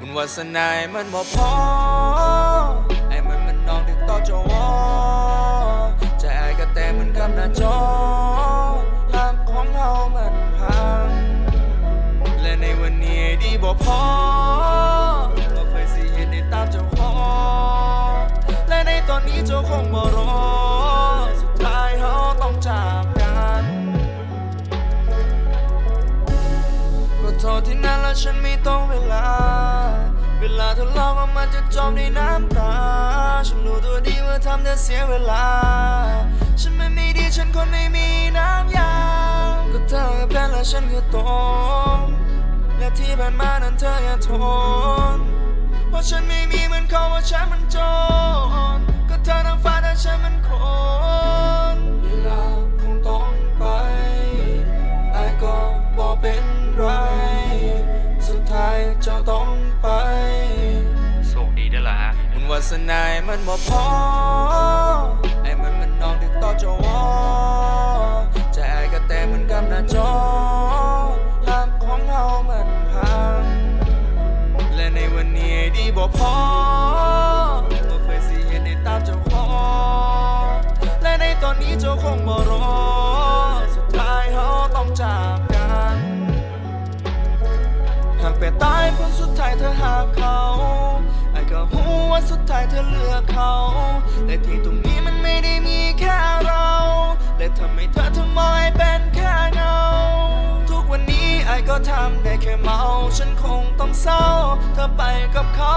มันวาสนาให้มันบ่พอไอ้มันมันนองถึงต่อจอวอใจไอ้ก็แต่มันกับหน้าจอหักของเฮามันพัง และในวันนี้ดีบ่พอก็เคยสิเห็นในตามเจ้าของและในตอนนี้เจ้าคงบ่รอ ที่นานแล้วฉันไม่ต้องเวลา เวลาทะเลาะก็มันจะจมในน้ำตา ฉันรู้ตัวดีว่าทำเธอเสียเวลา ฉันไม่มีดีฉันคนไม่มีน้ำยา ก็เธอแพ้และฉันคือตรงและที่ผ่านมานั้นเธออย่าทน เพราะฉันไม่มีเหมือนเขาว่าฉันมันจน ก็เธอทั้งฟ้าแต่ฉันมันคนาสนาให้มันบ่พอไอ้มันมันนองถึงต่อจอวอใจไอ้ก็แต่มันกับหน้าจอหักของเฮามันพัง และในวันนี้ดีบ่พอก็เคยสิเห็นในตามเจ้าของและในตอนนี้เจ้าคงบ่รอสุดท้ายเฮาต้องจากกันหากเป็นตายผลสุดท้ายเธอหากเขา ว่าสุดท้ายเธอเลือกเขา และที่ตรงนี้มันไม่ได้มีแค่เรา และทำให้เธอทั้งมองให้เป็นแค่เงา ทุกวันนี้ไอก็ทำได้แค่เมา ฉันคงต้องเศร้า เธอไปกับเขา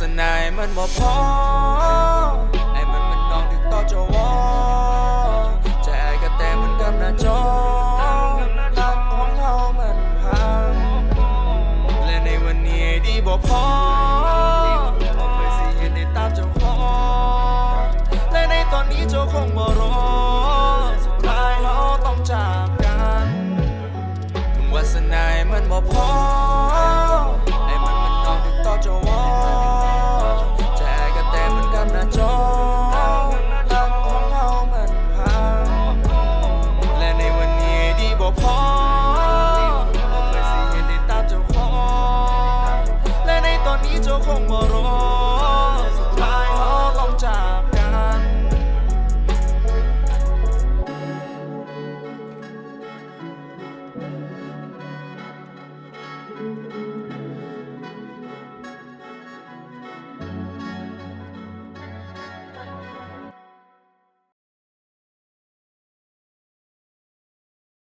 สนาให้มันบ่พอไอ้มันมันนองถึงต่อจะวอใจไอ้ก็แต่มันกับหน้าจอหักของเฮามันพัง และในวันนี้ดีบ่พอก็เคยสิเห็นในตามเจ้าของและในตอนนี้เจ้าคงบ่รอ 조금 멀어